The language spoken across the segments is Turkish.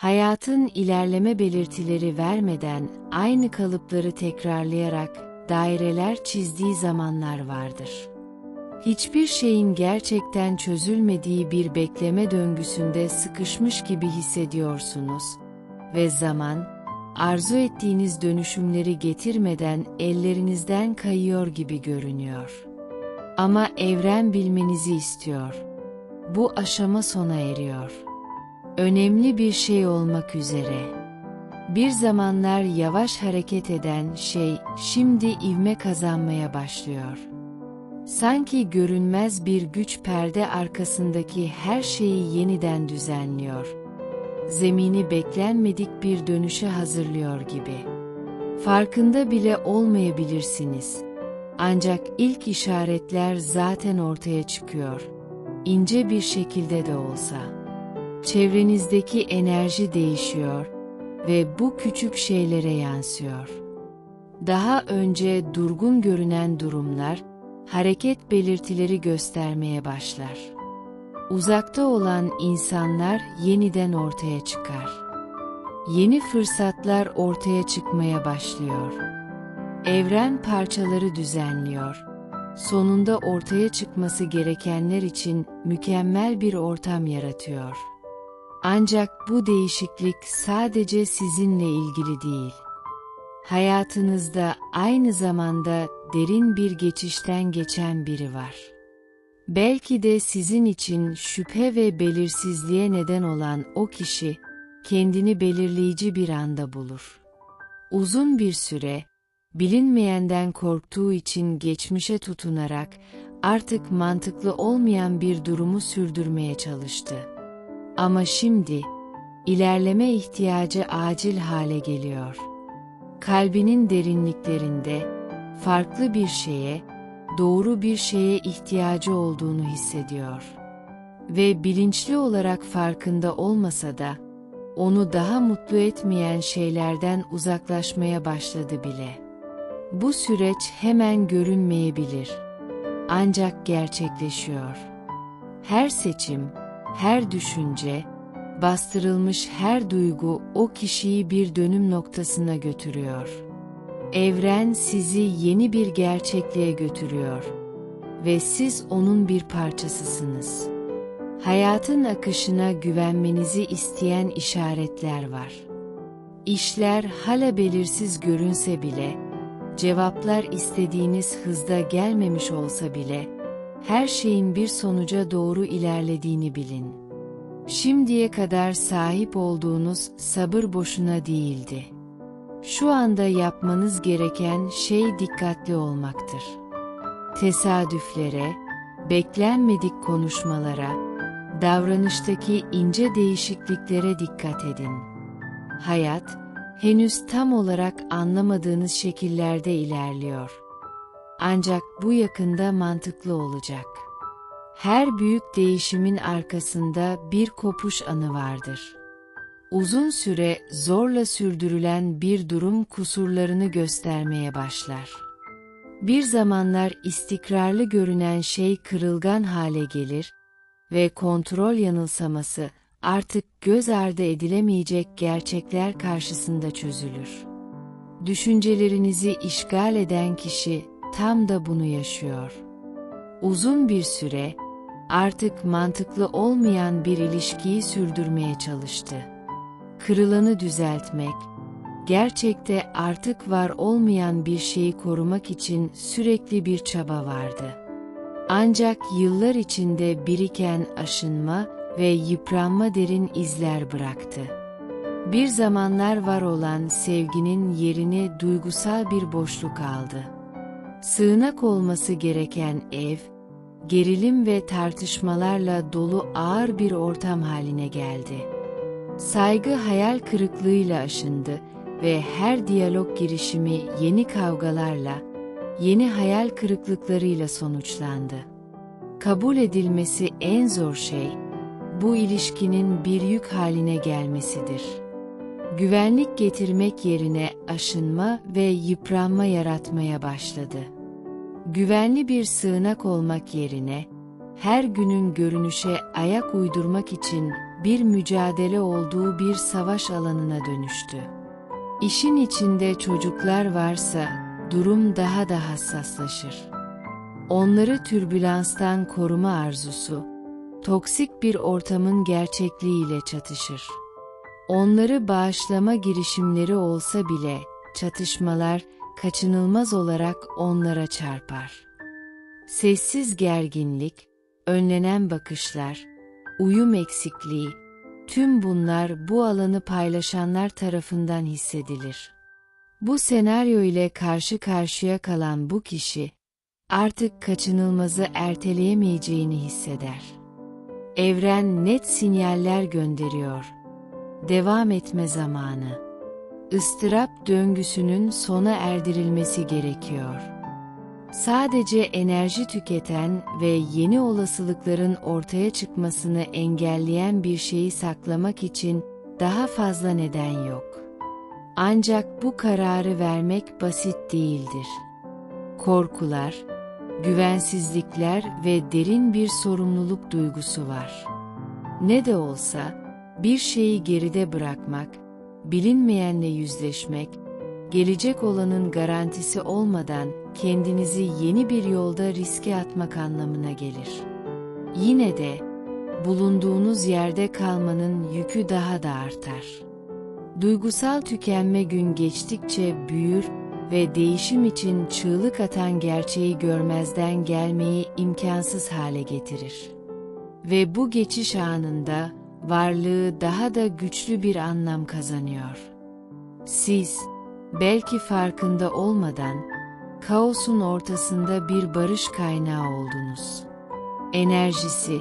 Hayatın ilerleme belirtileri vermeden aynı kalıpları tekrarlayarak daireler çizdiği zamanlar vardır. Hiçbir şeyin gerçekten çözülmediği bir bekleme döngüsünde sıkışmış gibi hissediyorsunuz ve zaman, arzu ettiğiniz dönüşümleri getirmeden ellerinizden kayıyor gibi görünüyor. Ama evren bilmenizi istiyor. Bu aşama sona eriyor. Önemli bir şey olmak üzere. Bir zamanlar yavaş hareket eden şey şimdi ivme kazanmaya başlıyor. Sanki görünmez bir güç perde arkasındaki her şeyi yeniden düzenliyor. Zemini beklenmedik bir dönüşe hazırlıyor gibi. Farkında bile olmayabilirsiniz. Ancak ilk işaretler zaten ortaya çıkıyor. İnce bir şekilde de olsa. Çevrenizdeki enerji değişiyor ve bu küçük şeylere yansıyor. Daha önce durgun görünen durumlar, hareket belirtileri göstermeye başlar. Uzakta olan insanlar yeniden ortaya çıkar. Yeni fırsatlar ortaya çıkmaya başlıyor. Evren parçaları düzenliyor. Sonunda ortaya çıkması gerekenler için mükemmel bir ortam yaratıyor. Ancak bu değişiklik sadece sizinle ilgili değil. Hayatınızda aynı zamanda derin bir geçişten geçen biri var. Belki de sizin için şüphe ve belirsizliğe neden olan o kişi, kendini belirleyici bir anda bulur. Uzun bir süre, bilinmeyenden korktuğu için geçmişe tutunarak, artık mantıklı olmayan bir durumu sürdürmeye çalıştı. Ama şimdi, ilerleme ihtiyacı acil hale geliyor. Kalbinin derinliklerinde, farklı bir şeye, doğru bir şeye ihtiyacı olduğunu hissediyor. Ve bilinçli olarak farkında olmasa da, onu daha mutlu etmeyen şeylerden uzaklaşmaya başladı bile. Bu süreç hemen görünmeyebilir. Ancak gerçekleşiyor. Her seçim, her düşünce, bastırılmış her duygu o kişiyi bir dönüm noktasına götürüyor. Evren sizi yeni bir gerçekliğe götürüyor ve siz onun bir parçasısınız. Hayatın akışına güvenmenizi isteyen işaretler var. İşler hala belirsiz görünse bile, cevaplar istediğiniz hızda gelmemiş olsa bile, her şeyin bir sonuca doğru ilerlediğini bilin. Şimdiye kadar sahip olduğunuz sabır boşuna değildi. Şu anda yapmanız gereken şey dikkatli olmaktır. Tesadüflere, beklenmedik konuşmalara, davranıştaki ince değişikliklere dikkat edin. Hayat, henüz tam olarak anlamadığınız şekillerde ilerliyor. Ancak bu yakında mantıklı olacak. Her büyük değişimin arkasında bir kopuş anı vardır. Uzun süre zorla sürdürülen bir durum kusurlarını göstermeye başlar. Bir zamanlar istikrarlı görünen şey kırılgan hale gelir ve kontrol yanılsaması artık göz ardı edilemeyecek gerçekler karşısında çözülür. Düşüncelerinizi işgal eden kişi tam da bunu yaşıyor. Uzun bir süre artık mantıklı olmayan bir ilişkiyi sürdürmeye çalıştı. Kırılanı düzeltmek, gerçekte artık var olmayan bir şeyi korumak için sürekli bir çaba vardı. Ancak yıllar içinde biriken aşınma ve yıpranma derin izler bıraktı. Bir zamanlar var olan sevginin yerini duygusal bir boşluk aldı. Sığınak olması gereken ev, gerilim ve tartışmalarla dolu ağır bir ortam haline geldi. Saygı hayal kırıklığıyla aşındı ve her diyalog girişimi yeni kavgalarla, yeni hayal kırıklıklarıyla sonuçlandı. Kabul edilmesi en zor şey, bu ilişkinin bir yük haline gelmesidir. Güvenlik getirmek yerine aşınma ve yıpranma yaratmaya başladı. Güvenli bir sığınak olmak yerine, her günün görünüşe ayak uydurmak için bir mücadele olduğu bir savaş alanına dönüştü. İşin içinde çocuklar varsa durum daha da hassaslaşır. Onları türbülanstan koruma arzusu, toksik bir ortamın gerçekliğiyle çatışır. Onları bağışlama girişimleri olsa bile çatışmalar kaçınılmaz olarak onlara çarpar. Sessiz gerginlik, önlenen bakışlar, uyum eksikliği, tüm bunlar bu alanı paylaşanlar tarafından hissedilir. Bu senaryo ile karşı karşıya kalan bu kişi, artık kaçınılmazı erteleyemeyeceğini hisseder. Evren net sinyaller gönderiyor. Devam etme zamanı. Istırap döngüsünün sona erdirilmesi gerekiyor. Sadece enerji tüketen ve yeni olasılıkların ortaya çıkmasını engelleyen bir şeyi saklamak için daha fazla neden yok. Ancak bu kararı vermek basit değildir. Korkular, güvensizlikler ve derin bir sorumluluk duygusu var. Ne de olsa bir şeyi geride bırakmak, bilinmeyenle yüzleşmek, gelecek olanın garantisi olmadan kendinizi yeni bir yolda riske atmak anlamına gelir. Yine de bulunduğunuz yerde kalmanın yükü daha da artar. Duygusal tükenme gün geçtikçe büyür ve değişim için çığlık atan gerçeği görmezden gelmeyi imkansız hale getirir. Ve bu geçiş anında varlığı daha da güçlü bir anlam kazanıyor. Siz, belki farkında olmadan, kaosun ortasında bir barış kaynağı oldunuz. Enerjisi,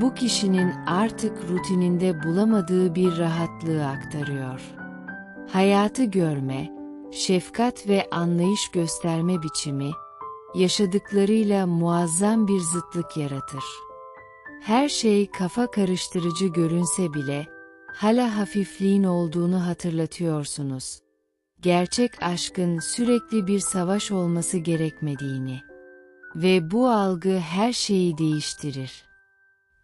bu kişinin artık rutininde bulamadığı bir rahatlığı aktarıyor. Hayatı görme, şefkat ve anlayış gösterme biçimi, yaşadıklarıyla muazzam bir zıtlık yaratır. Her şey kafa karıştırıcı görünse bile, hala hafifliğin olduğunu hatırlatıyorsunuz. Gerçek aşkın sürekli bir savaş olması gerekmediğini. Ve bu algı her şeyi değiştirir.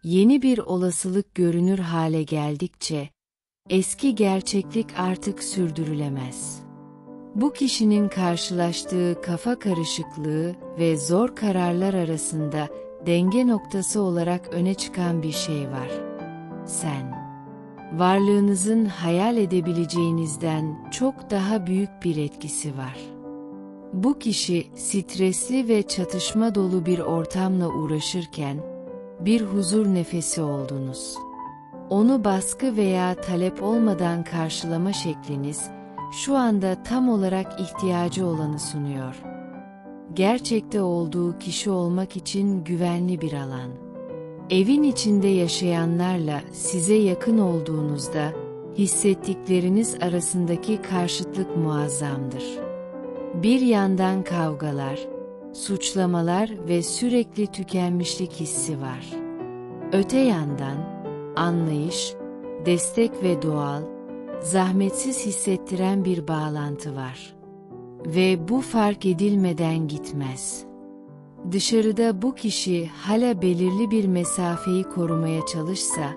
Yeni bir olasılık görünür hale geldikçe, eski gerçeklik artık sürdürülemez. Bu kişinin karşılaştığı kafa karışıklığı ve zor kararlar arasında denge noktası olarak öne çıkan bir şey var. Sen. Varlığınızın hayal edebileceğinizden çok daha büyük bir etkisi var. Bu kişi stresli ve çatışma dolu bir ortamla uğraşırken bir huzur nefesi oldunuz. Onu baskı veya talep olmadan karşılama şekliniz şu anda tam olarak ihtiyacı olanı sunuyor. Gerçekte olduğu kişi olmak için güvenli bir alan. Evin içinde yaşayanlarla size yakın olduğunuzda hissettikleriniz arasındaki karşıtlık muazzamdır. Bir yandan kavgalar, suçlamalar ve sürekli tükenmişlik hissi var. Öte yandan anlayış, destek ve doğal, zahmetsiz hissettiren bir bağlantı var. Ve bu fark edilmeden gitmez. Dışarıda bu kişi hala belirli bir mesafeyi korumaya çalışsa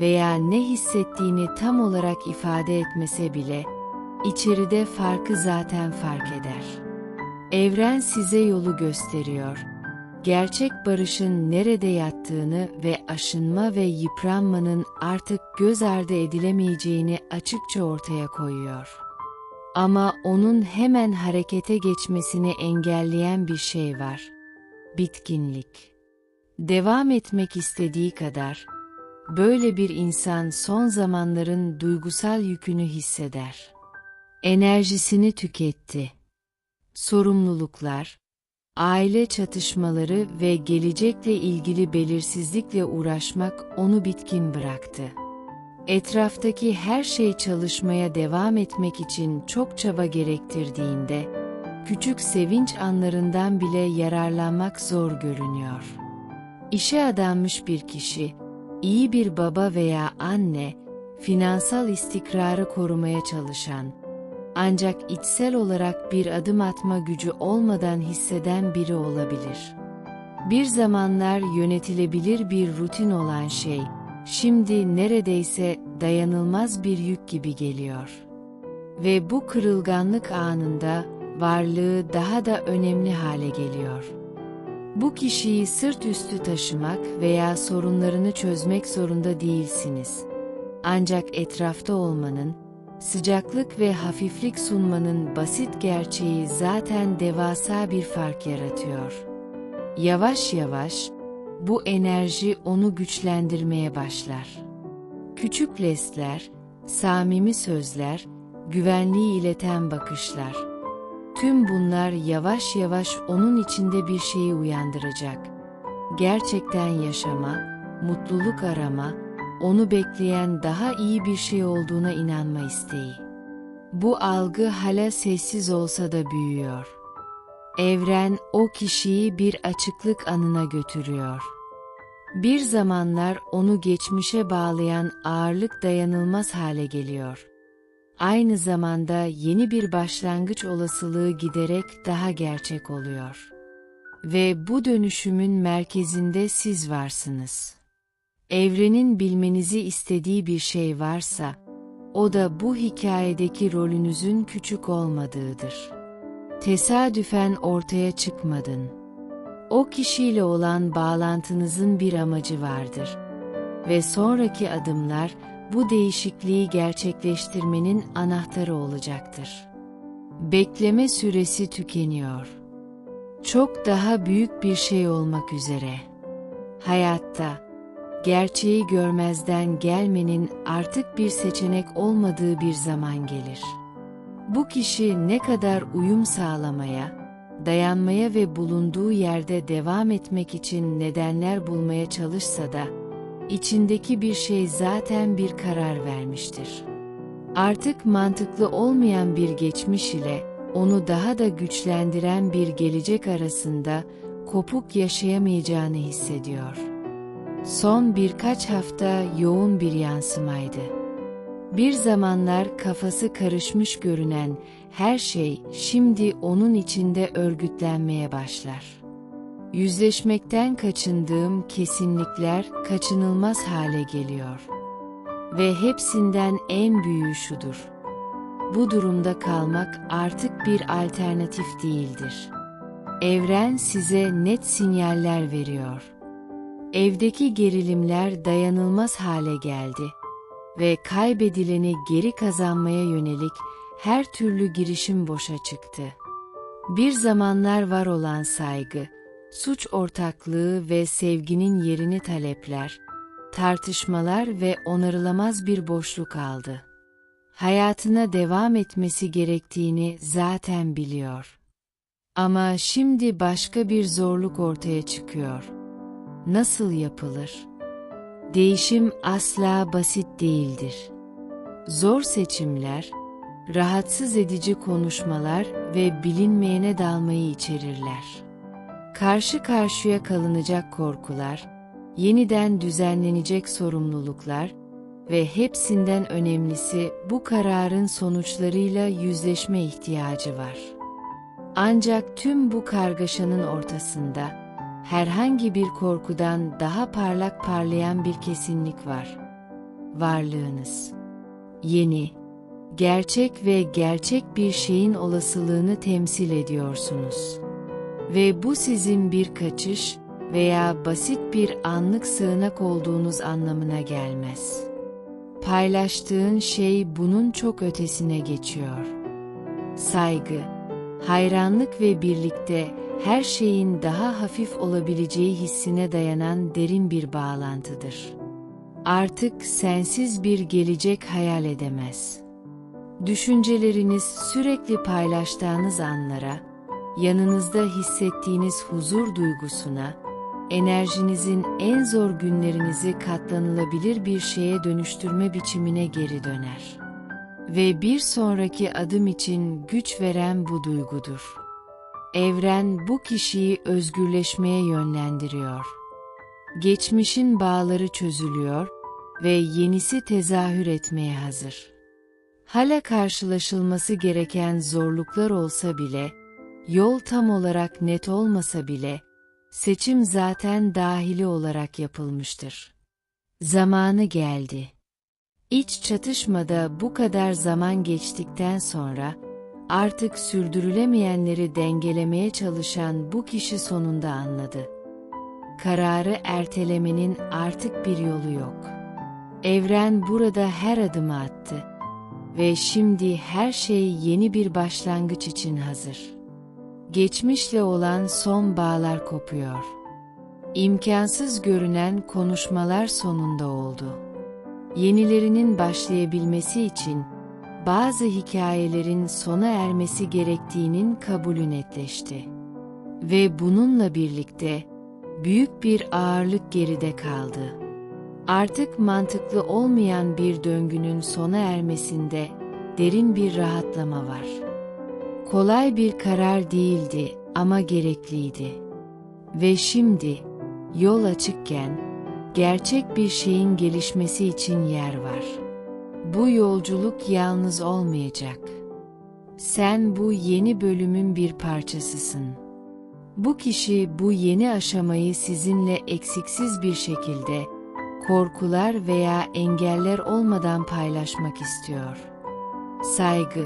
veya ne hissettiğini tam olarak ifade etmese bile, içeride farkı zaten fark eder. Evren size yolu gösteriyor gerçek barışın nerede yattığını ve aşınma ve yıpranmanın artık göz ardı edilemeyeceğini açıkça ortaya koyuyor. Ama onun hemen harekete geçmesini engelleyen bir şey var. Bitkinlik. Devam etmek istediği kadar, böyle bir insan son zamanların duygusal yükünü hisseder. Enerjisini tüketti. Sorumluluklar, Aile çatışmaları ve gelecekle ilgili belirsizlikle uğraşmak onu bitkin bıraktı. Etraftaki her şey çalışmaya devam etmek için çok çaba gerektirdiğinde, küçük sevinç anlarından bile yararlanmak zor görünüyor. İşe adanmış bir kişi, iyi bir baba veya anne, finansal istikrarı korumaya çalışan, ancak içsel olarak bir adım atma gücü olmadan hisseden biri olabilir. Bir zamanlar yönetilebilir bir rutin olan şey, şimdi neredeyse dayanılmaz bir yük gibi geliyor. Ve bu kırılganlık anında varlığı daha da önemli hale geliyor. Bu kişiyi sırt üstü taşımak veya sorunlarını çözmek zorunda değilsiniz. Ancak etrafta olmanın, sıcaklık ve hafiflik sunmanın basit gerçeği zaten devasa bir fark yaratıyor. Yavaş yavaş, bu enerji onu güçlendirmeye başlar. Küçük lestler, samimi sözler, güvenliği ileten bakışlar. Tüm bunlar yavaş yavaş onun içinde bir şeyi uyandıracak. Gerçekten yaşama, mutluluk arama, onu bekleyen daha iyi bir şey olduğuna inanma isteği. Bu algı hala sessiz olsa da büyüyor. Evren o kişiyi bir açıklık anına götürüyor. Bir zamanlar onu geçmişe bağlayan ağırlık dayanılmaz hale geliyor. Aynı zamanda yeni bir başlangıç olasılığı giderek daha gerçek oluyor. Ve bu dönüşümün merkezinde siz varsınız. Evrenin bilmenizi istediği bir şey varsa, o da bu hikayedeki rolünüzün küçük olmadığıdır. Tesadüfen ortaya çıkmadın. O kişiyle olan bağlantınızın bir amacı vardır. Ve sonraki adımlar bu değişikliği gerçekleştirmenin anahtarı olacaktır. Bekleme süresi tükeniyor. Çok daha büyük bir şey olmak üzere. Hayatta gerçeği görmezden gelmenin artık bir seçenek olmadığı bir zaman gelir. Bu kişi ne kadar uyum sağlamaya, dayanmaya ve bulunduğu yerde devam etmek için nedenler bulmaya çalışsa da, içindeki bir şey zaten bir karar vermiştir. Artık mantıklı olmayan bir geçmiş ile, onu daha da güçlendiren bir gelecek arasında kopuk yaşayamayacağını hissediyor. Son birkaç hafta yoğun bir yansımaydı. Bir zamanlar kafası karışmış görünen her şey şimdi onun içinde örgütlenmeye başlar. Yüzleşmekten kaçındığım kesinlikler kaçınılmaz hale geliyor. Ve hepsinden en büyüğü şudur. Bu durumda kalmak artık bir alternatif değildir. Evren size net sinyaller veriyor. Evdeki gerilimler dayanılmaz hale geldi ve kaybedileni geri kazanmaya yönelik her türlü girişim boşa çıktı. Bir zamanlar var olan saygı, suç ortaklığı ve sevginin yerini talepler, tartışmalar ve onarılamaz bir boşluk aldı. Hayatına devam etmesi gerektiğini zaten biliyor. Ama şimdi başka bir zorluk ortaya çıkıyor. Nasıl yapılır? Değişim asla basit değildir. Zor seçimler, rahatsız edici konuşmalar ve bilinmeyene dalmayı içerirler. Karşı karşıya kalınacak korkular, yeniden düzenlenecek sorumluluklar ve hepsinden önemlisi bu kararın sonuçlarıyla yüzleşme ihtiyacı var. Ancak tüm bu kargaşanın ortasında herhangi bir korkudan daha parlak parlayan bir kesinlik var. Varlığınız. Yeni, gerçek ve gerçek bir şeyin olasılığını temsil ediyorsunuz. Ve bu sizin bir kaçış veya basit bir anlık sığınak olduğunuz anlamına gelmez. Paylaştığın şey bunun çok ötesine geçiyor. Saygı, hayranlık ve birlikte her şeyin daha hafif olabileceği hissine dayanan derin bir bağlantıdır. Artık sensiz bir gelecek hayal edemez. Düşünceleriniz sürekli paylaştığınız anlara, yanınızda hissettiğiniz huzur duygusuna, enerjinizin en zor günlerinizi katlanılabilir bir şeye dönüştürme biçimine geri döner. Ve bir sonraki adım için güç veren bu duygudur. Evren bu kişiyi özgürleşmeye yönlendiriyor. Geçmişin bağları çözülüyor ve yenisi tezahür etmeye hazır. Hala karşılaşılması gereken zorluklar olsa bile, yol tam olarak net olmasa bile, seçim zaten dahili olarak yapılmıştır. Zamanı geldi. İç çatışmada bu kadar zaman geçtikten sonra, artık sürdürülemeyenleri dengelemeye çalışan bu kişi sonunda anladı. Kararı ertelemenin artık bir yolu yok. Evren burada her adımı attı ve şimdi her şey yeni bir başlangıç için hazır. Geçmişle olan son bağlar kopuyor. İmkansız görünen konuşmalar sonunda oldu. Yenilerinin başlayabilmesi için bazı hikayelerin sona ermesi gerektiğinin kabulü netleşti. Ve bununla birlikte büyük bir ağırlık geride kaldı. Artık mantıklı olmayan bir döngünün sona ermesinde derin bir rahatlama var. Kolay bir karar değildi ama gerekliydi. Ve şimdi yol açıkken gerçek bir şeyin gelişmesi için yer var. Bu yolculuk yalnız olmayacak. Sen bu yeni bölümün bir parçasısın. Bu kişi bu yeni aşamayı sizinle eksiksiz bir şekilde korkular veya engeller olmadan paylaşmak istiyor. Saygı,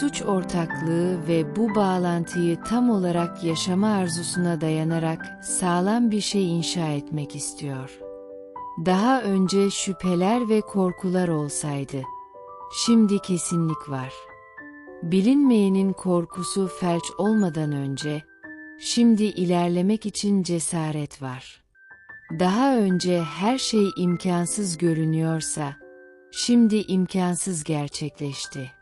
suç ortaklığı ve bu bağlantıyı tam olarak yaşama arzusuna dayanarak sağlam bir şey inşa etmek istiyor. Daha önce şüpheler ve korkular olsaydı, şimdi kesinlik var. Bilinmeyenin korkusu felç olmadan önce, şimdi ilerlemek için cesaret var. Daha önce her şey imkansız görünüyorsa, şimdi imkansız gerçekleşti.